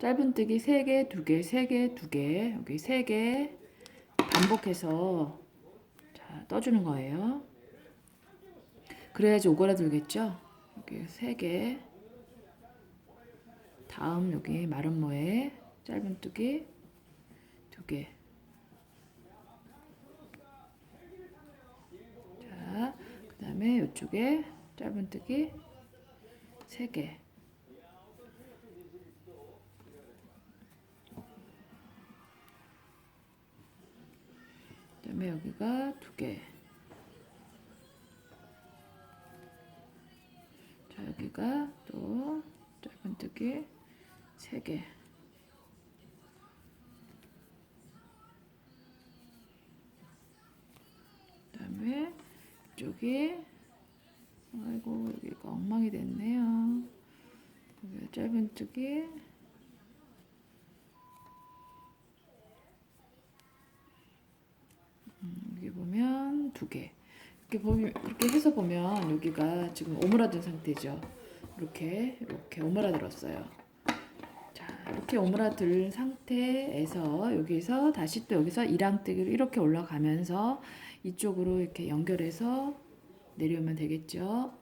짧은뜨기 3개, 2개, 3개, 2개, 여기 3개 반복해서 자, 떠주는 거예요. 그래야지 오그라들겠죠? 여기 3개. 다음 여기 마른 모에 짧은뜨기 2개. 자, 그 다음에 이쪽에 짧은뜨기 3개. 다음에 여기가 두 개. 자 여기가 또 짧은뜨기 세 개. 그다음에 이쪽이 아이고 여기가 엉망이 됐네요. 여기 짧은뜨기 여기 보면 두 개. 이렇게 보면 그렇게 해서 보면 여기가 지금 오므라든 상태죠. 이렇게 이렇게 오므라들었어요. 자 이렇게 오므라들 상태에서 여기서 다시 또 여기서 이랑뜨기로 이렇게 올라가면서 이쪽으로 이렇게 연결해서 내려오면 되겠죠.